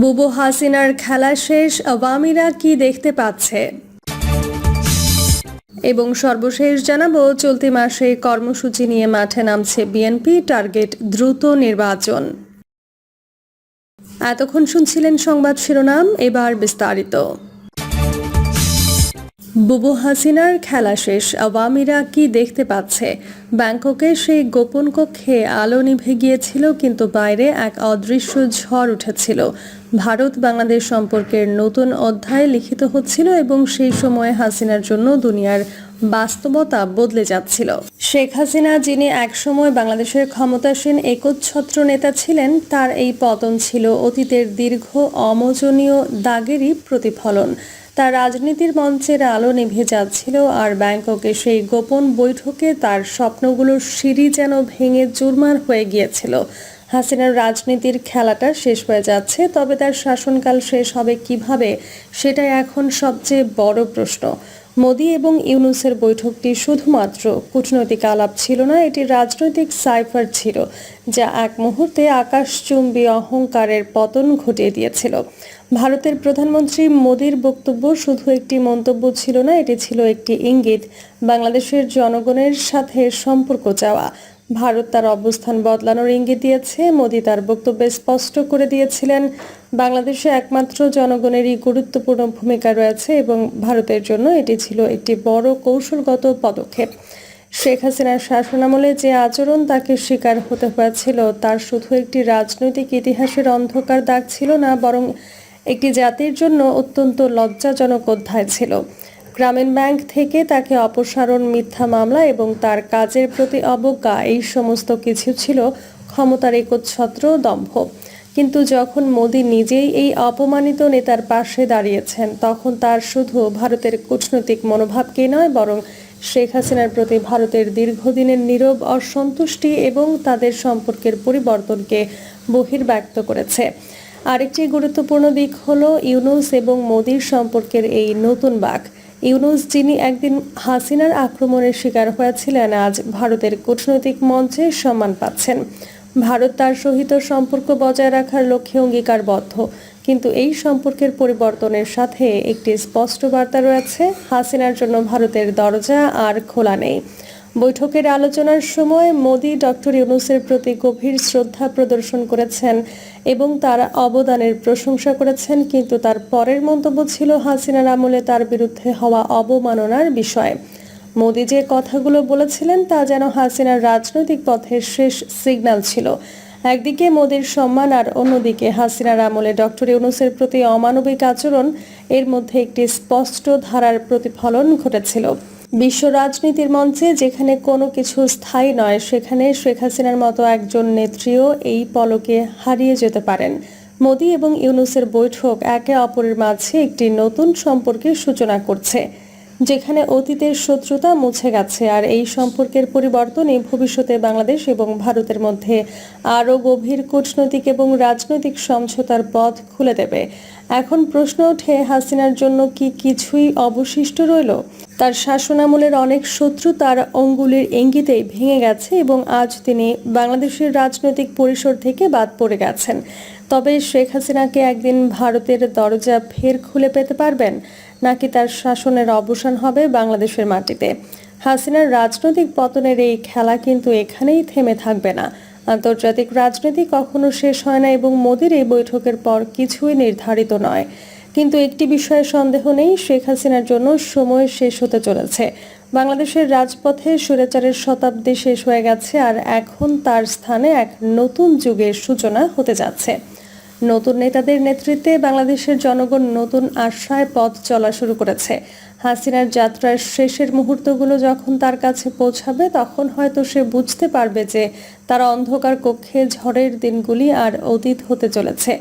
বুবু হাসিনার খেলা শেষ, আওয়ামীরা কি দেখতে পাচ্ছে? এবং সর্বশেষ জানাব, চলতি মাসে কর্মসূচি নিয়ে মাঠে নামছে বিএনপি, টার্গেট দ্রুত নির্বাচন। এতক্ষণ শুনছিলেন সংবাদ শিরোনাম, এবার বিস্তারিত। বুবু হাসিনার খেলা শেষ, আওয়ামীরা কি দেখতে পাচ্ছে? ব্যাংককে সেই গোপন কক্ষে আলো নিভে গিয়েছিল, কিন্তু বাইরে এক অদৃশ্য ঝড় উঠেছিল। ভারত বাংলাদেশ সম্পর্কের নতুন অধ্যায় লিখিত হচ্ছিল এবং সেই সময়ে হাসিনার জন্য দুনিয়ার বাস্তবতা বদলে যাচ্ছিল। শেখ হাসিনা, যিনি একসময় বাংলাদেশের ক্ষমতাসীন একচ্ছত্র নেতা ছিলেন, তার এই পতন ছিল অতীতের দীর্ঘ অমোচনীয় দাগেরই প্রতিফলন। তার রাজনীতির মঞ্চের আলো নিভে যাচ্ছিল আর ব্যাংককে সেই গোপন বৈঠকে তার স্বপ্নগুলোর সিঁড়ি যেন ভেঙে চুরমার হয়ে গিয়েছিল। হাসিনার রাজনীতির খেলাটা শেষ হয়ে যাচ্ছে, তবে তার শাসনকাল শেষ হবে কীভাবে, সেটাই এখন সবচেয়ে বড় প্রশ্ন। মোদি এবং ইউনুসের বৈঠকটি শুধুমাত্র কূটনৈতিক আলাপ ছিল না, এটি রাজনৈতিক সাইফার ছিল, যা এক মুহূর্তে আকাশচুম্বী অহংকারের পতন ঘটিয়ে দিয়েছিল। ভারতের প্রধানমন্ত্রী মোদির বক্তব্য শুধু একটি মন্তব্য ছিল না, এটি ছিল একটি ইঙ্গিত, বাংলাদেশের জনগণের সাথে সম্পর্ক চাওয়া। ভারত তার অবস্থান বদলানোর ইঙ্গিত দিয়েছে। মোদি তার বক্তব্যে স্পষ্ট করে দিয়েছিলেন, বাংলাদেশে একমাত্র জনগণেরই গুরুত্বপূর্ণ ভূমিকা রয়েছে এবং ভারতের জন্য এটি ছিল একটি বড় কৌশলগত পদক্ষেপ। শেখ হাসিনার শাসনামলে যে আচরণ তাকে শিকার হতে হয়েছিল, তার শুধু একটি রাজনৈতিক ইতিহাসের অন্ধকার দাগ ছিল না, বরং একটি জাতির জন্য অত্যন্ত লজ্জাজনক অধ্যায় ছিল। গ্রামীণ ব্যাংক থেকে তাকে অপসারণ মিথ্যা মামলা এবং তার কাজের প্রতি অবজ্ঞা, এই সমস্ত কিছু ছিল ক্ষমতার একচ্ছত্র দম্ভ। কিন্তু যখন মোদি নিজেই এই অপমানিত নেতার পাশে দাঁড়িয়েছেন, তখন তার শুধু ভারতের কূটনৈতিক মনোভাবকে নয়, বরং শেখ হাসিনার প্রতি ভারতের দীর্ঘদিনের নীরব অসন্তুষ্টি এবং তাদের সম্পর্কের পরিবর্তনকে বহির্ব্যক্ত করেছে। আরেকটি গুরুত্বপূর্ণ দিক হল ইউনুস এবং মোদির সম্পর্কের এই নতুন বাক। ইউনুস, যিনি একদিন হাসিনার আক্রমণের শিকার হয়েছিলেন, আজ ভারতের কূটনৈতিক মঞ্চে সম্মান পাচ্ছেন। ভারত তার সহিত সম্পর্ক বজায় রাখার লক্ষ্যে অঙ্গীকারবদ্ধ। কিন্তু এই সম্পর্কের পরিবর্তনের সাথে একটি স্পষ্ট বার্তা রয়েছে, হাসিনার জন্য ভারতের দরজা আর খোলা নেই। বৈঠকের আলোচনার সময় মোদি ডক্টর ইউনুসের প্রতি গভীর শ্রদ্ধা প্রদর্শন করেছেন এবং তার অবদানের প্রশংসা করেছেন, কিন্তু তার পরের মন্তব্য ছিল হাসিনার আমলে তার বিরুদ্ধে হওয়া অবমাননার বিষয়। মোদি যে কথাগুলো বলেছিলেন, তা যেন হাসিনার রাজনৈতিক পথের শেষ সিগন্যাল ছিল। একদিকে মোদির সম্মান আর অন্যদিকে হাসিনার আমলে ডক্টর ইউনুসের প্রতি অমানবিক আচরণ, এর মধ্যে একটি স্পষ্ট ধারার প্রতিফলন ঘটেছিল। বিশ্ব রাজনীতির মঞ্চে যেখানে কোনো কিছু স্থায়ী নয়, সেখানে শেখ হাসিনার মতো একজন নেত্রীও এই পলকে হারিয়ে যেতে পারেন। মোদি এবং ইউনুসের বৈঠক একে অপরের মাঝে একটি নতুন সম্পর্কের সূচনা করছে, যেখানে অতীতের শত্রুতা মুছে গেছে। আর এই সম্পর্কের পরিবর্তনে ভবিষ্যতে বাংলাদেশ এবং ভারতের মধ্যে আরও গভীর কূটনৈতিক এবং রাজনৈতিক সমঝোতার পথ খুলে দেবে। এখন প্রশ্ন ওঠে, হাসিনার জন্য কি কিছুই অবশিষ্ট রইল? তার শাসনামলের অনেক শত্রু তার অঙ্গুলির ইঙ্গিতেই ভেঙে গেছে এবং আজ তিনি বাংলাদেশের রাজনৈতিক পরিসর থেকে বাদ পড়ে গেছেন। তবে শেখ হাসিনাকে একদিন ভারতের দরজা ফের খুলে পেতে পারবেন? নাকি তার শাসনের অবসান হবে বাংলাদেশের মাটিতে? হাসিনার রাজনৈতিক পতনের এই খেলা কিন্তু এখানেই থেমে থাকবে না। আন্তর্জাতিক রাজনীতি কখনো শেষ হয় না এবং মোদির এই বৈঠকের পর কিছুই নির্ধারিত নয়। কিন্তু একটি বিষয়ে সন্দেহ নেই, শেখ হাসিনার জন্য সময় শেষ হতে চলেছে। বাংলাদেশের রাজপথে সুরেচারের শতাব্দী শেষ হয়ে গেছে আর এখন তার স্থানে এক নতুন যুগের সূচনা হতে যাচ্ছে। নতুন নেতাদের নেতৃত্বে বাংলাদেশের জনগণ নতুন আশায় পথ চলা শুরু করেছে। হাসিনার যাত্রার শেষের মুহূর্তগুলো যখন তার কাছে পৌঁছাবে, তখন হয়তো সে বুঝতে পারবে যে তার অন্ধকার কক্ষে ঝড়ের দিনগুলি আর অতীত হতে চলেছে।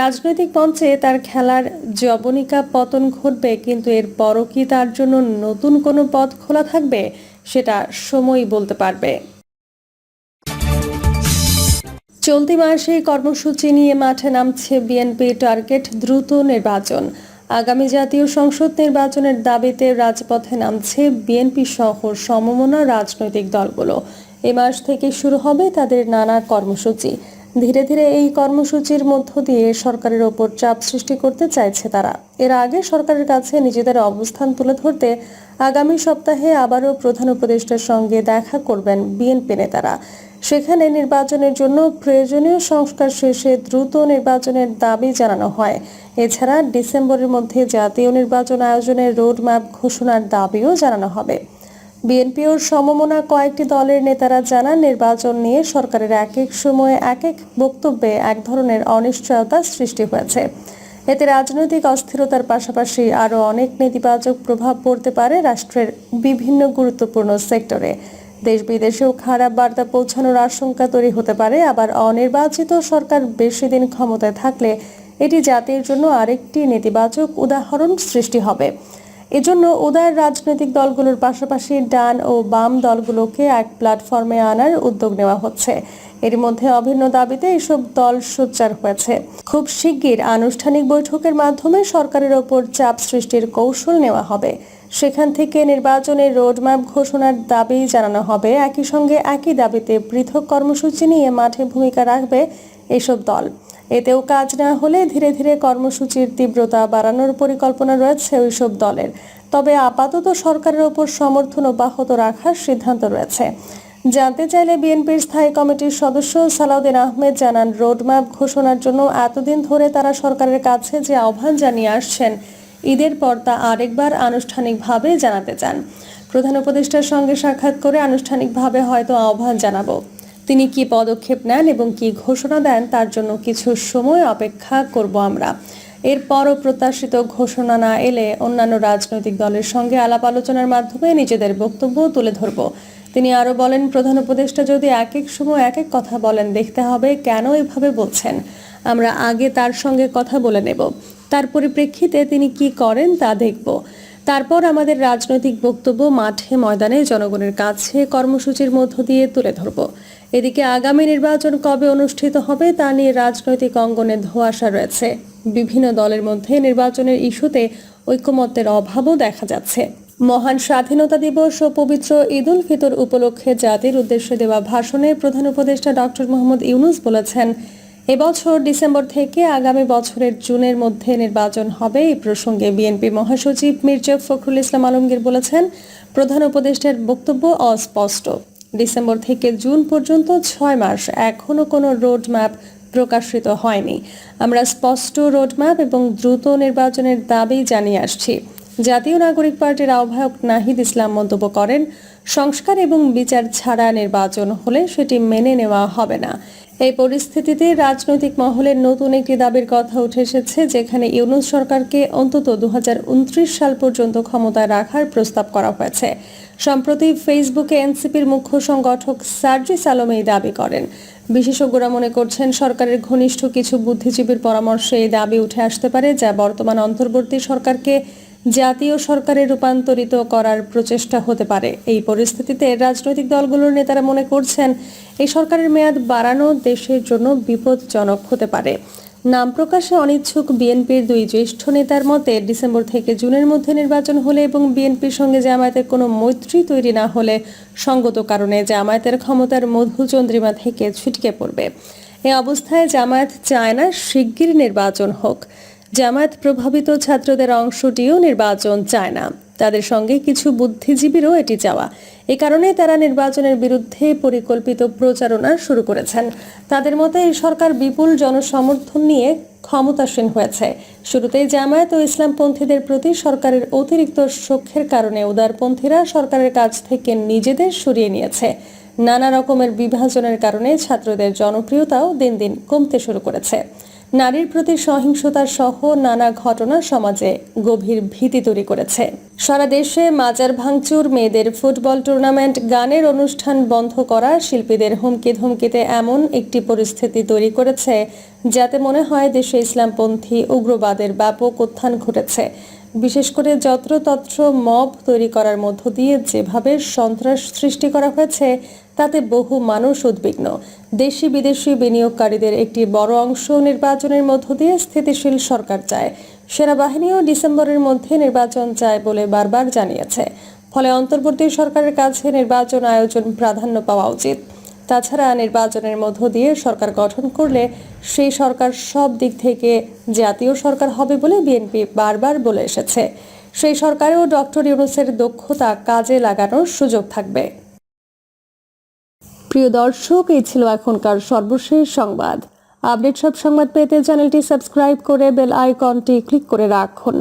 রাজনৈতিক মঞ্চে তার খেলার জবনিকা পতন ঘটবে, কিন্তু এর পরও কি তার জন্য নতুন কোনো পথ খোলা থাকবে, সেটা সময়ই বলতে পারবে। চলতি মাসে কর্মসূচি নিয়ে মাঠে নামছে বিএনপি টার্গেট দ্রুত নির্বাচন। আগামী জাতীয় সংসদ নির্বাচনের দাবিতে রাজপথে নামছে বিএনপি সহ সমমনা রাজনৈতিক দলগুলো। এ মাস থেকে শুরু হবে তাদের নানা কর্মসূচি। ধীরে ধীরে এই কর্মসূচির মধ্য দিয়ে সরকারের ওপর চাপ সৃষ্টি করতে চাইছে তারা। এর আগে সরকারের কাছে নিজেদের অবস্থান তুলে ধরতে আগামী সপ্তাহে আবারও প্রধান উপদেষ্টার সঙ্গে দেখা করবেন বিএনপি নেতারা। সেখানে নির্বাচনের জন্য প্রয়োজনীয় সংস্কার শেষে দ্রুত নির্বাচনের দাবি জানানো হয়। এছাড়া ডিসেম্বরের মধ্যে জাতীয় নির্বাচন আয়োজনের রোডম্যাপ ঘোষণার দাবিও জানানো হবে। বিএনপি ও সমমনা কয়েকটি দলের নেতারা জানান, নির্বাচন নিয়ে সরকারের এক এক সময়ে এক এক বক্তব্যে এক ধরনের অনিশ্চয়তা সৃষ্টি হয়েছে। এতে রাজনৈতিক অস্থিরতার পাশাপাশি আরও অনেক নেতিবাচক প্রভাব পড়তে পারে রাষ্ট্রের বিভিন্ন গুরুত্বপূর্ণ সেক্টরে। দেশ বিদেশেও খারাপ বার্তা পৌঁছানোর আশঙ্কা তৈরি হতে পারে। আবার অনির্বাচিত সরকার বেশি দিন ক্ষমতায় থাকলে এটি জাতির জন্য আরেকটি নেতিবাচক উদাহরণ সৃষ্টি হবে। এজন্য উদয়ের রাজনৈতিক দলগুলোর পাশাপাশি ডান ও বাম দলগুলোকে এক প্ল্যাটফর্মে আনার উদ্যোগ নেওয়া হচ্ছে। এর মধ্যে অভিন্ন দাবিতে এসব দল সোচ্চার হয়েছে। খুব শিগগির আনুষ্ঠানিক বৈঠকের মাধ্যমে সরকারের ওপর চাপ সৃষ্টির কৌশল নেওয়া হবে। সেখান থেকে নির্বাচনের রোডম্যাপ ঘোষণার দাবি জানানো হবে। একই সঙ্গে একই দাবিতে পৃথক কর্মসূচি নিয়ে মাঠে ভূমিকা রাখবে এসব দল। এতেও কাজ না হলে ধীরে ধীরে কর্মসূচির তীব্রতা বাড়ানোর পরিকল্পনা রয়েছে ওইসব দলের। তবে আপাতত সরকারের ওপর সমর্থন অব্যাহত রাখার সিদ্ধান্ত রয়েছে। জানতে চাইলে বিএনপির স্থায়ী কমিটির সদস্য সালাউদ্দিন আহমেদ জানান, রোডম্যাপ ঘোষণার জন্য এতদিন ধরে তারা সরকারের কাছে যে আহ্বান জানিয়ে আসছেন ঈদের পর তা আরেকবার আনুষ্ঠানিকভাবে জানাতে চান। প্রধান উপদেষ্টার সঙ্গে সাক্ষাৎ করে আনুষ্ঠানিকভাবে হয়তো আহ্বান জানাব। তিনি কি পদক্ষেপ নেন এবং কি ঘোষণা দেন তার জন্য কিছু সময় অপেক্ষা করব আমরা। এরপরও প্রত্যাশিত ঘোষণা না এলে অন্যান্য রাজনৈতিক দলের সঙ্গে আলাপ আলোচনার মাধ্যমে নিজেদের বক্তব্য তুলে ধরব। তিনি আরও বলেন, প্রধান উপদেষ্টা যদি এক এক সময় এক এক কথা বলেন, দেখতে হবে কেন এভাবে বলছেন। আমরা আগে তার সঙ্গে কথা বলে নেব। তার পরিপ্রেক্ষিতে তিনি কি করেন তা দেখব। তারপর আমাদের রাজনৈতিক বক্তব্য মাঠে ময়দানে জনগণের কাছে কর্মসূচির মধ্য দিয়ে তুলে ধরব। এদিকে আগামী নির্বাচন কবে অনুষ্ঠিত হবে তা নিয়ে রাজনৈতিক অঙ্গনে ধোঁয়াশা রয়েছে। বিভিন্ন দলের মধ্যে নির্বাচনের ইস্যুতে ঐকমত্যের অভাবও দেখা যাচ্ছে। মহান স্বাধীনতা দিবস ও পবিত্র ঈদ উল ফিতর উপলক্ষে জাতির উদ্দেশ্যে দেওয়া ভাষণে প্রধান উপদেষ্টা ডক্টর মোহাম্মদ ইউনুস বলেছেন এবছর ডিসেম্বর থেকে আগামী বছরের জুনের মধ্যে নির্বাচন হবে। এই প্রসঙ্গে বিএনপি মহাসচিব মির্জা ফখরুল ইসলাম আলমগীর বলেছেন, প্রধান উপদেষ্টার বক্তব্য অস্পষ্ট। ডিসেম্বর থেকে জুন পর্যন্ত ছয় মাস এখনও কোনো রোড ম্যাপ প্রকাশিত হয়নি। আমরা স্পষ্ট রোডম্যাপ এবং দ্রুত নির্বাচনের দাবি জানিয়ে আসছি। জাতীয় নাগরিক পার্টির আহ্বায়ক নাহিদ ইসলাম মন্তব্য করেন, সংস্কার এবং বিচার ছাড়া নির্বাচন হলে সেটি মেনে নেওয়া হবে না। এই পরিস্থিতিতে রাজনৈতিক মহলের নতুন একটি দাবির কথা উঠে এসেছে, যেখানে ইউনুস সরকারকে অন্তত দুহাজার উনত্রিশ সাল পর্যন্ত ক্ষমতায় রাখার প্রস্তাব করা হয়েছে। সম্প্রতি ফেসবুকে এনসিপির মুখ্য সংগঠক সার্জিস আলম এই দাবি করেন। বিশেষজ্ঞরা মনে করছেন, সরকারের ঘনিষ্ঠ কিছু বুদ্ধিজীবীর পরামর্শে এই দাবি উঠে আসতে পারে, যা বর্তমান অন্তর্বর্তী সরকারকে জাতীয় সরকারে রূপান্তরিত করার প্রচেষ্টা হতে পারে। এই পরিস্থিতিতে রাজনৈতিক দলগুলোর নেতারা মনে করছেন, এই সরকারের মেয়াদ বাড়ানো দেশের জন্য বিপদজনক হতে পারে। নাম প্রকাশে অনিচ্ছুক বিএনপির দুই জ্যেষ্ঠ নেতার মতে, ডিসেম্বর থেকে জুনের মধ্যে নির্বাচন হলে এবং বিএনপির সঙ্গে জামায়াতের কোনো মৈত্রী তৈরি না হলে সঙ্গত কারণে জামায়াতের ক্ষমতার মধুচন্দ্রিমা থেকে ছিটকে পড়বে। এ অবস্থায় জামায়াত চায় না শিগগির নির্বাচন হোক। জামায়াত প্রভাবিত ছাত্রদের অংশটিও নির্বাচন চায় না। তাদের সঙ্গে কিছু বুদ্ধিজীবীরও এটি চাওয়া। এ কারণে তারা নির্বাচনের বিরুদ্ধে পরিকল্পিত প্রচারণা শুরু করেছেন। তাদের মতে, এই সরকার বিপুল জনসমর্থন নিয়ে ক্ষমতাসীন হয়েছে। শুরুতেই জামায়াত ও ইসলামপন্থীদের প্রতি সরকারের অতিরিক্ত সখ্যের কারণে উদারপন্থীরা সরকারের কাছ থেকে নিজেদের সরিয়ে নিয়েছে। নানা রকমের বিভাজনের কারণে ছাত্রদের জনপ্রিয়তাও দিন দিন কমতে শুরু করেছে। নারীর প্রতি সহিংসতার সহ নানা ঘটনা সমাজে গভীর ভীতি তৈরি করেছে। সারা দেশে মাজার ভাঙচুর, মেয়েদের ফুটবল টুর্নামেন্ট, গানের অনুষ্ঠান বন্ধ করা, শিল্পীদের হুমকি ধুমকিতে এমন একটি পরিস্থিতি তৈরি করেছে, যাতে মনে হয় দেশে ইসলামপন্থী উগ্রবাদের ব্যাপক উত্থান ঘটেছে। বিশেষ করে যত্রতত্র মব তৈরি করার মধ্য দিয়ে যেভাবে সন্ত্রাস সৃষ্টি করা হয়েছে, তাতে বহু মানুষ উদ্বিগ্ন। দেশি বিদেশি বিনিয়োগকারীদের একটি বড় অংশ নির্বাচনের মধ্য দিয়ে স্থিতিশীল সরকার চায়। সেনাবাহিনীও ডিসেম্বরের মধ্যে নির্বাচন চায় বলে বারবার জানিয়েছে। ফলে অন্তর্বর্তী সরকারের কাছে নির্বাচন আয়োজন প্রাধান্য পাওয়া উচিত। তাছাড়া নির্বাচনের মধ্য দিয়ে সরকার গঠন করলে সেই সরকার সব দিক থেকে জাতীয় সরকার হবে বলে বিএনপি বারবার বলে এসেছে। সেই সরকারেও ডক্টর ইউনুসের দক্ষতা কাজে লাগানোর সুযোগ থাকবে। প্রিয় দর্শক, এই ছিল এখনকার সর্বশেষ সংবাদ। আপডেট সব সংবাদ পেতে চ্যানেলটি সাবস্ক্রাইব করে বেল আইকনটি ক্লিক করে রাখুন।